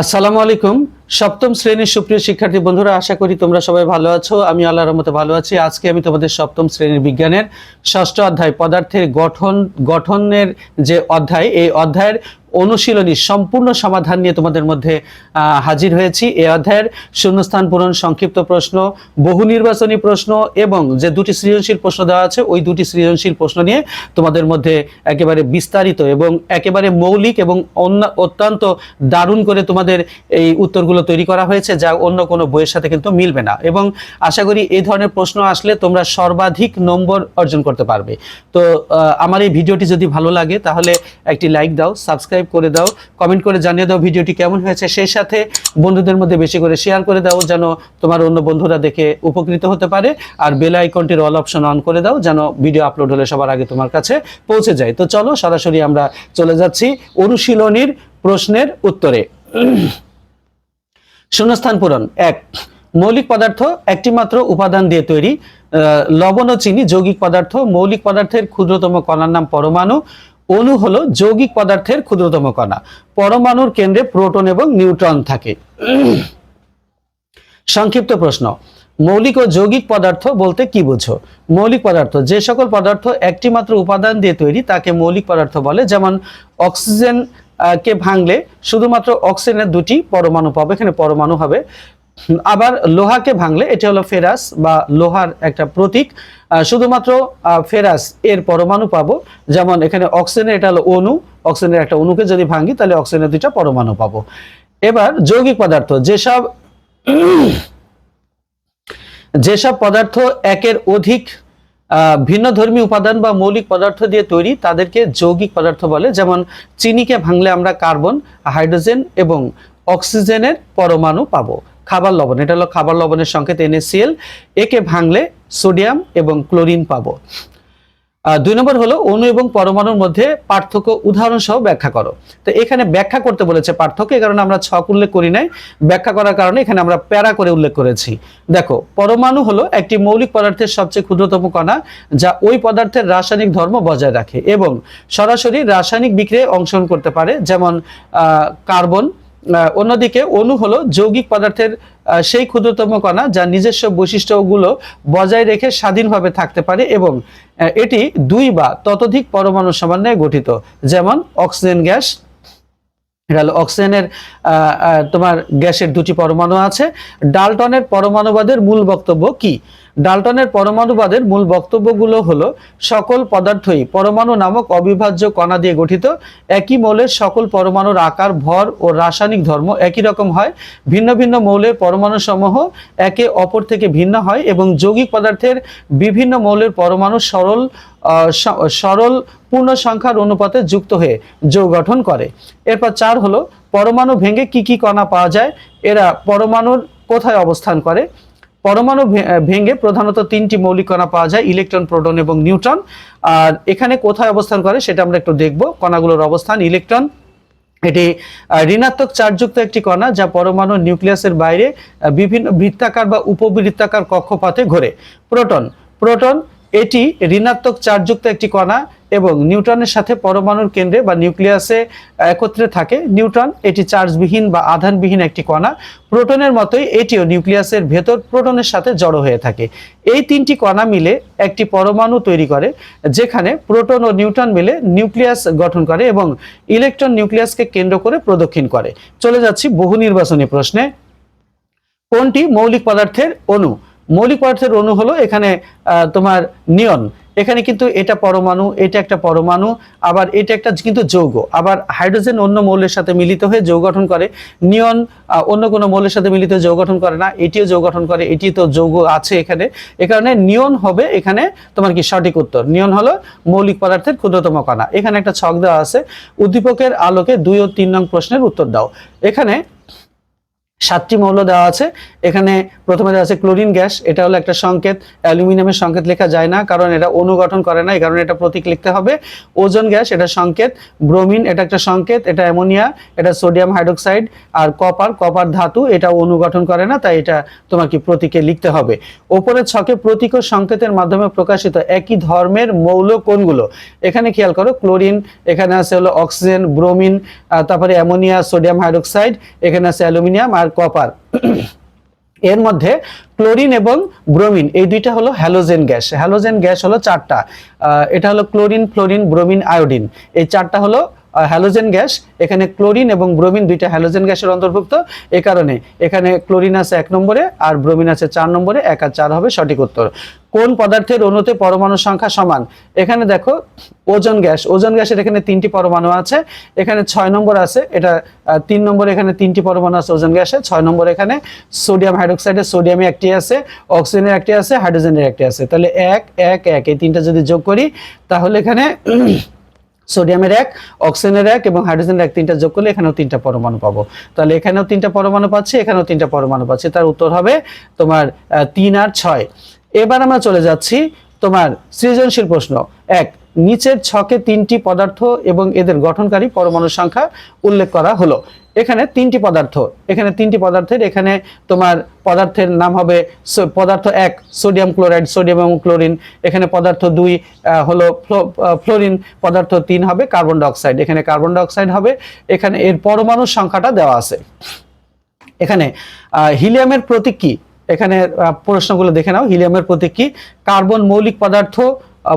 আসসালামু আলাইকুম। সপ্তম শ্রেণির সুপ্রিয় শিক্ষার্থী বন্ধুরা, আশা করি তোমরা সবাই ভালো আছো। আমি আল্লাহর রহমতে ভালো আছি। আজকে আমি তোমাদের সপ্তম শ্রেণির বিজ্ঞানের ষষ্ঠ অধ্যায়, পদার্থের গঠন, গঠনের যে অধ্যায়, এই অধ্যায়ের অনুশীলনী, সম্পূর্ণ সমাধান নিয়ে তোমাদের মধ্যে হাজির হয়েছি। এই অধ্যায়ের শূন্যস্থান পূরণ, সংক্ষিপ্ত প্রশ্ন, বহু নির্বাচনী প্রশ্ন এবং যে দুটি সৃজনশীল প্রশ্ন দেওয়া আছে, ওই দুটি সৃজনশীল প্রশ্ন নিয়ে তোমাদের মধ্যে একেবারে বিস্তারিত এবং একেবারে মৌলিক এবং অত্যন্ত দারুণ করে তোমাদের এই উত্তরগুলো তৈরি করা হয়েছে, যা অন্য কোনো বইয়ের সাথে কিন্তু মিলবে না। এবং আশা করি এই ধরনের প্রশ্ন আসলে তোমরা সর্বাধিক নম্বর অর্জন করতে পারবে। তো আমার এই ভিডিওটি যদি ভালো লাগে, তাহলে একটি লাইক দাও, সাবস্ক্রাইব করে দাও কমেন্ট করে জানিয়ে দাও ভিডিওটি কেমন হয়েছে, সেই সাথে বন্ধুদের মধ্যে বেশি করে শেয়ার করে দাও, যেন তোমার অন্য বন্ধুরা দেখে উপকৃত হতে পারে, আর বেল আইকনটির অল অপশন অন করে দাও, যেন ভিডিও আপলোড হলে সবার আগে তোমার কাছে পৌঁছে যায়। তো চলো, সরাসরি আমরা চলে যাচ্ছি অনুশীলনীর প্রশ্নের উত্তরে। শূন্যস্থান পূরণ, এক, মৌলিক পদার্থ একটি মাত্র উপাদান দিয়ে তৈরি লবণ ও চিনি যৌগিক পদার্থ, মৌলিক পদার্থের ক্ষুদ্রতম কণার নাম পরমাণু অণু হলো যৌগিক পদার্থের ক্ষুদ্রতম কণা। পরমাণুর কেন্দ্রে প্রোটন এবং নিউট্রন থাকে। সংক্ষিপ্ত প্রশ্ন। মৌলিক ও যৌগিক পদার্থ বলতে কি বুঝো? মৌলিক পদার্থ, যে সকল পদার্থ একটি মাত্র উপাদান দিয়ে তৈরি, তাকে মৌলিক পদার্থ বলে। যেমন অক্সিজেন কে ভাঙলে শুধুমাত্র অক্সিজেনের দুটি পরমাণু পাবে। এখানে পরমাণু হবে আবার লোহাকে ভাঙলে এটা হলো ফেরাস বা লোহার একটা প্রতীক। শুধুমাত্র ফেরাস এর পরমাণু পাবো। যেমন এখানে অক্সিজেনের এটা হলো অণু, অক্সিজেনের একটা অণুকে যদি ভাঙি, তাহলে অক্সিজেনের দুইটা পরমাণু পাবো। এবার যৌগিক পদার্থ, যেসব যেসব পদার্থ একের অধিক ভিন্ন ধর্মী উপাদান বা মৌলিক পদার্থ দিয়ে তৈরি, তাদেরকে যৌগিক পদার্থ বলে। যেমন চিনিকে ভাঙলে আমরা কার্বন, হাইড্রোজেন এবং অক্সিজেনের পরমাণু পাবো। খাবার লবণ, এটা হলো খাবার লবণের সংকেত NaCl একে ভাঙলে সোডিয়াম এবং ক্লোরিন পাবো। দুই নম্বর হলো অণু এবং পরমাণুর মধ্যে পার্থক্য উদাহরণ সহ ব্যাখ্যা করো। তো এখানে ব্যাখ্যা করতে বলেছে পার্থক্য এই কারণে আমরা ছক উল্লেখ করি নাই। ব্যাখ্যা করার কারণে এখানে আমরা প্যারা করে উল্লেখ করেছি। দেখো, পরমাণু হলো একটি মৌলিক পদার্থের সবচেয়ে ক্ষুদ্রতম কণা, যা ওই পদার্থের রাসায়নিক ধর্ম বজায় রাখে এবং সরাসরি রাসায়নিক বিক্রিয়ায় অংশগ্রহণ করতে পারে, যেমন কার্বন অন্যদিকে অণু হলো যৌগিক পদার্থের সেই ক্ষুদ্রতম কণা যা নিজস্ব বৈশিষ্ট্যগুলো বজায় রেখে স্বাধীনভাবে থাকতে পারে এবং এটি দুই বা ততোধিক পরমাণু সমন্বয়ে গঠিত। যেমন অক্সিজেন গ্যাস এটা হলো অক্সিজেনের তোমার গ্যাসের দুটি পরমাণু আছে। ডালটনের পরমাণুবাদের মূল বক্তব্য কি? ডালটনের পরমাণুবাদের মূল বক্তব্যগুলো হলো, সকল পদার্থই পরমাণু নামক অবিভাজ্য কণা দিয়ে গঠিত, একই মৌলের সকল পরমাণুর আকার, ভর ও রাসায়নিক ধর্ম একই রকম হয়, ভিন্ন ভিন্ন মৌলের পরমাণু সমূহ একে অপর থেকে ভিন্ন হয় এবং যৌগিক পদার্থের বিভিন্ন মৌলের পরমাণু সরল সরল পূর্ণ সংখ্যার অনুপাতে যুক্ত হয়ে যৌগ গঠন করে। এরপর চার হলো, পরমাণু ভেঙে কি কি কণা পাওয়া যায়, এরা পরমাণুর কোথায় অবস্থান করে পরমাণু ভেঙে প্রধানত তিনটি মৌলিক কণা পাওয়া যায়, ইলেকট্রন, প্রোটন এবং নিউট্রন। আর এখানে কোথায় অবস্থান করে সেটা আমরা একটু দেখব, কণাগুলোর অবস্থান, ইলেকট্রন। এটি ঋণাত্মক চার্জযুক্ত একটি কণা যা পরমাণু নিউক্লিয়াসের বাইরে বিভিন্ন বৃত্তাকার বা উপবৃত্তাকার কক্ষপথে ঘোরে। প্রোটন প্রোটন, এটি ঋণাত্মক চার্জযুক্ত একটি কণা এবং নিউট্রনের সাথে পরমাণুর কেন্দ্রে বা নিউক্লিয়াসে একত্রে থাকে। নিউট্রন, এটি চার্জবিহীন বা আধানবিহীন একটি কণা। প্রোটনের মতোই এটিও নিউক্লিয়াসের ভেতর প্রোটনের সাথে জড়ো হয়ে থাকে। এই তিনটি কণা মিলে একটি পরমাণু তৈরি করে, যেখানে প্রোটন ও নিউট্রন মিলে নিউক্লিয়াস গঠন করে এবং ইলেকট্রন নিউক্লিয়াসকে কেন্দ্র করে প্রদক্ষিণ করে। চলে যাচ্ছি বহু নির্বাচনী প্রশ্নে। কোনটি মৌলিক পদার্থের অণু? মৌলিক পদার্থের অণু হলো এখানে তোমার নিয়ন। এখানে কিন্তু এটা পরমাণু, এটা একটা পরমাণু, আবার এটা একটা কিন্তু যৌগ। আবার হাইড্রোজেন অন্য মৌলের সাথে মিলিত হয়ে যৌগ গঠন করে। নিয়ন অন্য কোনো মৌলের সাথে মিলিত যৌগ গঠন করে না, এটিও যৌগ গঠন করে এটি তো যৌগ আছে এখানে। এ কারণে নিয়ন হবে এখানে, তোমার কি সঠিক উত্তর? নিয়ন হলো মৌলিক পদার্থের ক্ষুদ্রতম কণা। এখানে একটা ছক দেওয়া আছে, উদ্দীপকের আলোকে দুই ও তিন নং প্রশ্নের উত্তর দাও। এখানে সাতটি মৌল দেওয়া আছে। এখানে প্রথমে দেওয়া আছে ক্লোরিন গ্যাস। এটা হলো একটা সংকেত। অ্যালুমিনিয়ামের সংকেত লেখা যায় না, কারণ এটা অনুগঠন করে না, এই কারণে এটা প্রতীক লিখতে হবে। ওজন গ্যাস, এটা সংকেত। ব্রোমিন, এটা একটা সংকেত, এটা অ্যামোনিয়া, এটা সোডিয়াম হাইড্রোক্সাইড আর কপার। কপার ধাতু, এটা অনুগঠন করে না, তাই এটা তোমাকে প্রতীকে লিখতে হবে। ওপরের ছকে প্রতীক ও সংকেতের মাধ্যমে প্রকাশিত একই ধর্মের মৌল কোনগুলো? এখানে খেয়াল করো, ক্লোরিন, এখানে আছে হলো অক্সিজেন, ব্রোমিন তারপরে অ্যামোনিয়া, সোডিয়াম হাইড্রোক্সাইড, এখানে আছে অ্যালুমিনিয়াম আর কপার এর মধ্যে ক্লোরিন এবং ব্রোমিন এই দুইটা হলো হ্যালোজেন গ্যাস হ্যালোজেন গ্যাস হলো চারটা। এটা হলো ক্লোরিন ফ্লোরিন ব্রোমিন আয়োডিন এই চারটা হলো হ্যালোজেন গ্যাস এখানে ক্লোরিন এবং ব্রোমিন দুইটা হ্যালোজেন গ্যাসের অন্তর্ভুক্ত। এ কারণে এখানে ক্লোরিন আছে এক নম্বরে আর ব্রোমিন আছে চার নম্বরে, এক আর চার হবে সঠিক উত্তর। কোন পদার্থের অণুতে পরমাণু সংখ্যা সমান? এখানে দেখো, ওজন গ্যাস ওজন গ্যাসের এখানে তিনটি পরমাণু আছে, এখানে ছয় নম্বর আছে, এটা তিন নম্বর এখানে তিনটি পরমাণু আছে ওজন গ্যাসে ছয় নম্বর এখানে সোডিয়াম হাইড্রোক্সাইডের সোডিয়ামে একটি আছে অক্সিজেনের একটি আছে হাইড্রোজেনের একটি আছে। তাহলে এক এক এক, এই তিনটা যদি যোগ করি, তাহলে এখানে সোডিয়ামের এক, অক্সিজেনের এক এবং হাইড্রোজেনের এক, তিনটা যোগ করলে এখানেও তিনটা পরমাণু পাবো। তাহলে এখানেও তিনটা পরমাণু পাচ্ছি, এখানেও তিনটা পরমাণু পাচ্ছি। তার উত্তর হবে তোমার তিন আর ছয়। এবার আমরা চলে যাচ্ছি তোমার সৃজনশীল প্রশ্ন। এক, নিচের ছকে তিনটি পদার্থ এবং এদের গঠনকারী পরমাণুর সংখ্যা উল্লেখ করা হলো। এখানে তিনটি পদার্থ। এখানে তিনটি পদার্থের, এখানে তোমার পদার্থের নাম হবে পদার্থ এক, সোডিয়াম ক্লোরাইড, সোডিয়াম এবং ক্লোরিন। এখানে পদার্থ দুই হলো ফ্লো- ফ্লোরিন, পদার্থ তিন হবে কার্বন ডাইঅক্সাইড। এখানে কার্বন ডাইঅক্সাইড হবে, এখানে এর পরমাণুর সংখ্যাটা দেওয়া আছে। এখানে হিলিয়ামের প্রতীক কি? এখানে প্রশ্নগুলো দেখে নাও। হিলিয়ামের প্রতীক কি? কার্বন মৌলিক পদার্থ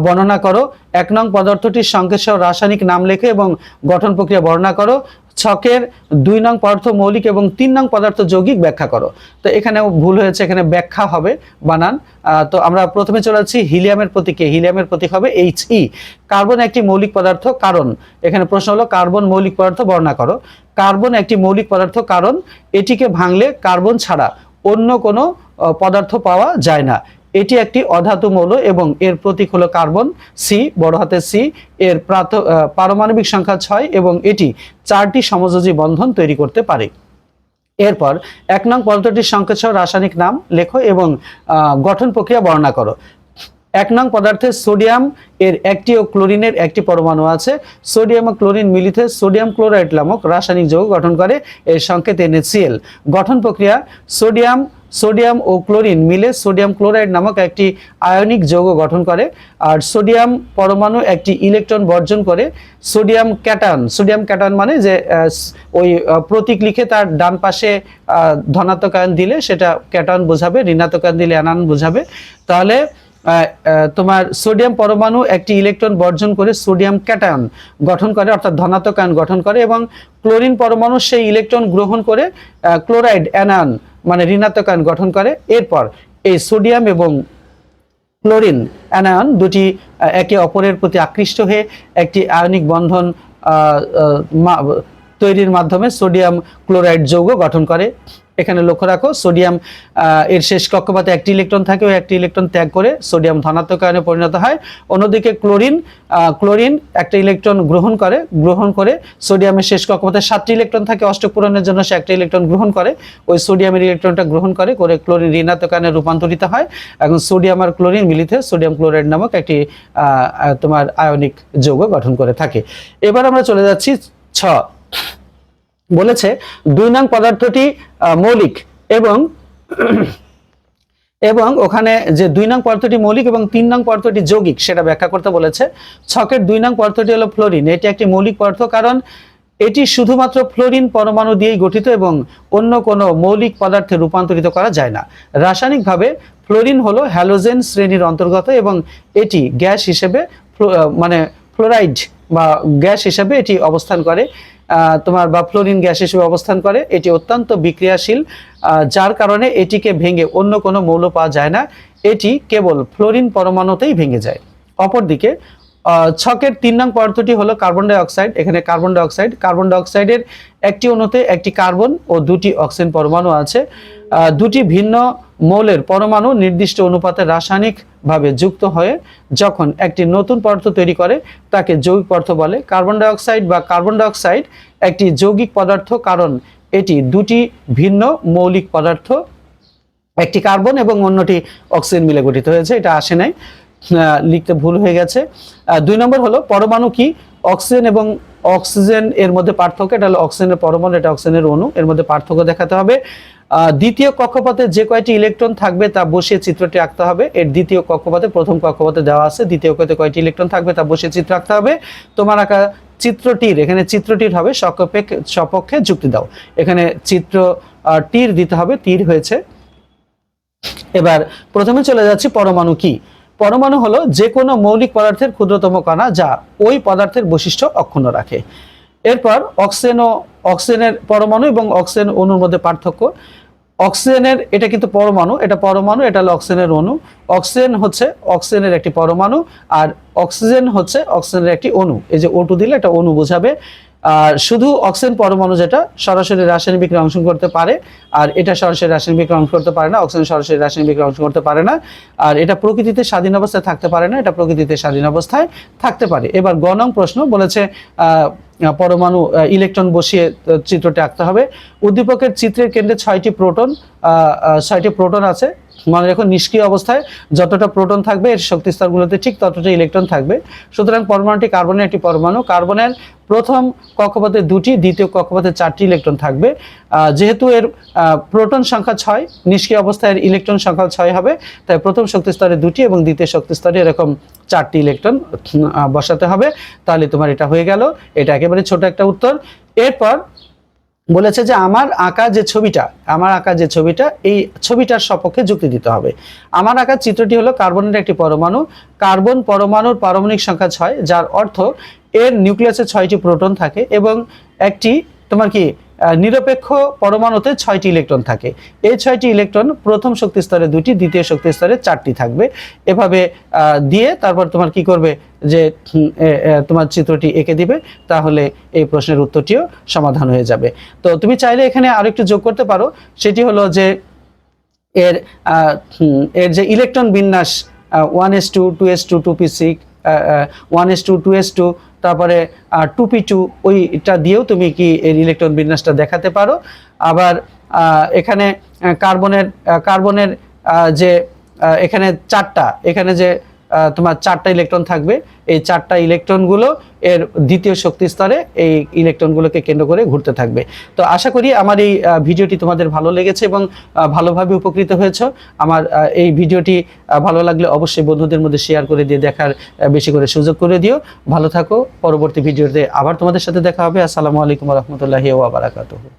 বর্ণনা করো। এক নং পদার্থটির সংকেত সহ রাসায়নিক নাম লেখে এবং গঠন প্রক্রিয়া বর্ণনা করো। ছকের দুই নং পদার্থ মৌলিক এবং তিন নং পদার্থ যৌগিক ব্যাখ্যা করো। তো এখানে ভুল হয়েছে, এখানে ব্যাখ্যা হবে বানান। তো আমরা প্রথমে চলে যাচ্ছি, হিলিয়ামের প্রতীকে হিলিয়ামের প্রতীক হবে এইচ ই কার্বন একটি মৌলিক পদার্থ, কারণ। এখানে প্রশ্ন হলো, কার্বন মৌলিক পদার্থ বর্ণনা করো। কার্বন একটি মৌলিক পদার্থ, কারণ। এটিকে ভাঙলে কার্বন ছাড়া অন্য কোনো পদার্থ পাওয়া যায় না। এটি একটি অধাতু মৌল এবং এর প্রতীক হলো কার্বন সি বড় হাতের সি এর আহ, পারমাণবিক সংখ্যা ছয় এবং এটি চারটি সমযোজী বন্ধন তৈরি করতে পারে। এরপর এক নং পদার্থটির সংকেত সহ রাসায়নিক নাম লেখো এবং গঠন প্রক্রিয়া বর্ণনা করো। এক নং পদার্থে সোডিয়াম এর একটি ও ক্লোরিনের একটি পরমাণু আছে। সোডিয়াম ও ক্লোরিন মিলিত সোডিয়াম ক্লোরাইড নামক রাসায়নিক যৌগ গঠন করে। এর সংকেত NaCl গঠন প্রক্রিয়া সোডিয়াম সোডিয়াম ও ক্লোরিন মিলে সোডিয়াম ক্লোরাইড নামক একটি আয়নিক যৌগ গঠন করে, আর সোডিয়াম পরমাণু একটি ইলেকট্রন বর্জন করে, সোডিয়াম ক্যাটায়ন সোডিয়াম ক্যাটায়ন মানে যে ওই প্রতীক লিখে তার ডান পাশে ধনাত্মক আয়ন দিলে সেটা ক্যাটায়ন বোঝাবে ঋণাত্মক আয়ন দিলে অ্যানায়ন বোঝাবে। তাহলে তোমার সোডিয়াম পরমাণু একটি ইলেকট্রন বর্জন করে সোডিয়াম ক্যাটায়ন গঠন করে, অর্থাৎ ধনাত্মক আয়ন গঠন করে, এবং ক্লোরিন পরমাণু সেই ইলেকট্রন গ্রহণ করে ক্লোরাইড অ্যানায়ন মানে ঋণাত্মক আয়ন গঠন করে। এরপর এই সোডিয়াম এবং ক্লোরিন অ্যানায়ন দুটি একে অপরের প্রতি আকৃষ্ট হয়ে একটি আয়নিক বন্ধন তৈরির মাধ্যমে সোডিয়াম ক্লোরাইড যৌগ গঠন করে। এখানে লক্ষ্য রাখো, সোডিয়াম এর শেষ কক্ষপথে একটি ইলেকট্রন থাকে, ওই একটি ইলেকট্রন ত্যাগ করে সোডিয়াম ধনাত্মক আয়নে পরিণত হয়। অন্যদিকে ক্লোরিন ক্লোরিন একটা ইলেকট্রন গ্রহণ করে গ্রহণ করে সোডিয়ামের শেষ কক্ষপথে সাতটি ইলেকট্রন থাকে, অষ্টক পূরণের জন্য সে একটা ইলেকট্রন গ্রহণ করে। ওই সোডিয়ামের ইলেকট্রনটা গ্রহণ করে করে ক্লোরিন ঋণাত্মক আয়নে রূপান্তরিত হয়। এখন সোডিয়াম আর ক্লোরিন মিলিত সোডিয়াম ক্লোরাইড নামক একটি তোমার আয়নিক যৌগ গঠন করে থাকে। এবার আমরা চলে যাচ্ছি ছ বলেছে, দুই নং পদার্থটি মৌলিক এবং এবং ওখানে যে দুই নং পদার্থটি মৌলিক এবং তিন নং পদার্থটি যৌগিক, সেটা ব্যাখ্যা করতে বলেছে। ছকের দুই নং পদার্থটি হলো ফ্লোরিন, এটি একটি মৌলিক পদার্থ কারণ এটি শুধুমাত্র ফ্লোরিন পরমাণু দিয়েই গঠিত এবং অন্য কোনো মৌলিক পদার্থে রূপান্তরিত করা যায় না। রাসায়নিকভাবে ফ্লোরিন হলো হ্যালোজেন শ্রেণির অন্তর্গত এবং এটি গ্যাস হিসেবে মানে ফ্লোরাইড বা গ্যাস হিসেবে এটি অবস্থান করে। তোমার বা ফ্লোরিন গ্যাস হিসেবে অবস্থান করে, এটি অত্যন্ত বিক্রিয়াশীল যার কারণে এটিকে ভেঙে অন্য কোনো মৌল পাওয়া যায় না। এটি কেবল ফ্লোরিন পরমাণুতেই ভেঙে যায়। অপরদিকে ছকের তিন নং পদার্থটি হলো কার্বন ডাই অক্সাইড, এখানে কার্বন ডাইঅক্সাইড কার্বন ডাইঅক্সাইডের একটি অণুতে একটি কার্বন ও দুটি অক্সিজেন পরমাণু আছে। দুটি ভিন্ন মৌলের পরমাণু নির্দিষ্ট অনুপাতে রাসায়নিকভাবে যুক্ত হয়ে যখন একটি নতুন পদার্থ তৈরি করে, তাকে যৌগিক পদার্থ বলে। কার্বন ডাই অক্সাইড বা কার্বন ডাইঅক্সাইড একটি যৌগিক পদার্থ, কারণ এটি দুটি ভিন্ন মৌলিক পদার্থ। একটি কার্বন এবং অন্যটি অক্সিজেন মিলে গঠিত হয়েছে, এটা আসে নাই। লিখতে ভুল হয়ে গেছে। দুই নম্বর হলো, পরমাণু কি? অক্সিজেন এবং অক্সিজেন এর মধ্যে পার্থক্য, এটা হলো অক্সিজেনের পরমাণু, এটা অক্সিজেনের অণু, এর মধ্যে পার্থক্য দেখাতে হবে। দ্বিতীয় কক্ষপথে যে কয়টি ইলেকট্রন থাকবে তা বসিয়ে চিত্রটি আঁকতে হবে। এর দ্বিতীয় কক্ষপথে, প্রথম কক্ষপথে দেওয়া আছে, দ্বিতীয় কক্ষপথে কয়টি ইলেকট্রন থাকবে তা বসিয়ে চিত্র আঁকতে হবে। তোমার আঁকা চিত্রটির, এখানে চিত্রটির হবে সপক্ষে সপক্ষে যুক্তি দাও। এখানে চিত্র টির দিতে হবে, তীর হয়েছে। এবার প্রথমে চলে যাচ্ছি পরমাণু কি? পরমাণু হলো যে কোনো মৌলিক পদার্থের ক্ষুদ্রতম কণা যা ওই পদার্থের বৈশিষ্ট্য অক্ষুণ্ণ রাখে। এরপর অক্সিজেন ও অক্সিজেনের পরমাণু এবং অক্সিজেন অণুর মধ্যে পার্থক্য। অক্সিজেনের, এটা কিন্তু পরমাণু, এটা পরমাণু, এটা হলো অক্সিজেনের অণু। অক্সিজেন হচ্ছে অক্সিজেনের একটি পরমাণু আর অক্সিজেন হচ্ছে অক্সিজেনের একটি অণু। এই যে ওটু দিলে এটা অণু বোঝাবে। আর শুধু অক্সিজেন পরমাণু যেটা সরাসরি রাসায়নিক বিক্রিয়া অংশগ্রহণ করতে পারে, আর এটা সরাসরি রাসায়নিক বিক্রিয়া অংশ করতে পারে না, অক্সিজেন সরাসরি রাসায়নিক বিক্রিয়া অংশ করতে পারে না, আর এটা প্রকৃতিতে স্বাধীন অবস্থায় থাকতে পারে না, এটা প্রকৃতিতে স্বাধীন অবস্থায় থাকতে পারে। এবার গ নং প্রশ্ন বলেছে পরমাণু ইলেকট্রন বসিয়ে চিত্রটি আঁকতে হবে। উদ্দীপকের চিত্রের কেন্দ্রে ছয়টি প্রোটন ছয়টি প্রোটন আছে। মনে রাখো, নিষ্ক্রিয় অবস্থায় যতটা প্রোটন থাকবে, এর শক্তি স্তরগুলোতে ঠিক ততটা ইলেকট্রন থাকবে। সুতরাং পরমাণুটি কার্বনের একটি পরমাণু। কার্বনের প্রথম কক্ষপথে দুটি, দ্বিতীয় কক্ষপথে চারটি ইলেকট্রন থাকবে। যেহেতু এর প্রোটন সংখ্যা ছয়, নিষ্ক্রিয় অবস্থায় এর ইলেকট্রন সংখ্যা ছয় হবে, তাই প্রথম শক্তি স্তরে দুটি এবং দ্বিতীয় শক্তি স্তরে এরকম চারটি ইলেকট্রন বসাতে হবে। তাহলে তোমার এটা হয়ে গেল। এটা একেবারে ছোট একটা উত্তর। এরপর বলেছে যে আমার আঁকা যে ছবিটা, আমার আঁকা যে ছবিটা, এই ছবিটার সপক্ষে যুক্তি দিতে হবে। আমার আঁকা চিত্রটি হলো কার্বনের একটি পরমাণু। কার্বন পরমাণুর পারমাণবিক সংখ্যা ছয়, যার অর্থ এর নিউক্লিয়াসে ছয়টি প্রোটন থাকে এবং একটি তোমার কি নিরপেক্ষ পরমাণুতে ছয়টি ইলেকট্রন থাকে। এই ছয়টি ইলেকট্রন প্রথম শক্তি স্তরে দুটি দ্বিতীয় শক্তি স্তরে চারটি থাকবে। এভাবে দিয়ে তারপর তোমার কি করবে যে তোমার চিত্রটি এঁকে দিবে, তাহলে এই প্রশ্নের উত্তরটিও সমাধান হয়ে যাবে। তো তুমি চাইলে এখানে আরও একটু যোগ করতে পারো। সেটি হলো যে, এর এর যে ইলেকট্রন বিন্যাস one S two two S two two P six one S two two S two তারপরে টু ওইটা দিয়েও তুমি কি এর ইলেকট্রন বিন্যাসটা দেখাতে পারো। আবার এখানে কার্বনের কার্বনের যে এখানে চারটা, এখানে যে তোমার চারটা ইলেকট্রন থাকবে। এই চারটা ইলেকট্রনগুলো এর দ্বিতীয় শক্তি স্তরে এই ইলেকট্রনগুলোকে কেন্দ্র করে ঘুরতে থাকবে। তো আশা করি আমার এই ভিডিওটি তোমাদের ভালো লেগেছে এবং ভালোভাবে উপকৃত হয়েছ। আমার এই ভিডিওটি ভালো লাগলে অবশ্যই বন্ধুদের মধ্যে শেয়ার করে দিয়ে দেখার বেশি করে সুযোগ করে দিও। ভালো থাকো। পরবর্তী ভিডিওতে আবার তোমাদের সাথে দেখা হবে। আসসালামু আলাইকুম রহমতুল্লাহি ওয়া বারাকাতুহু।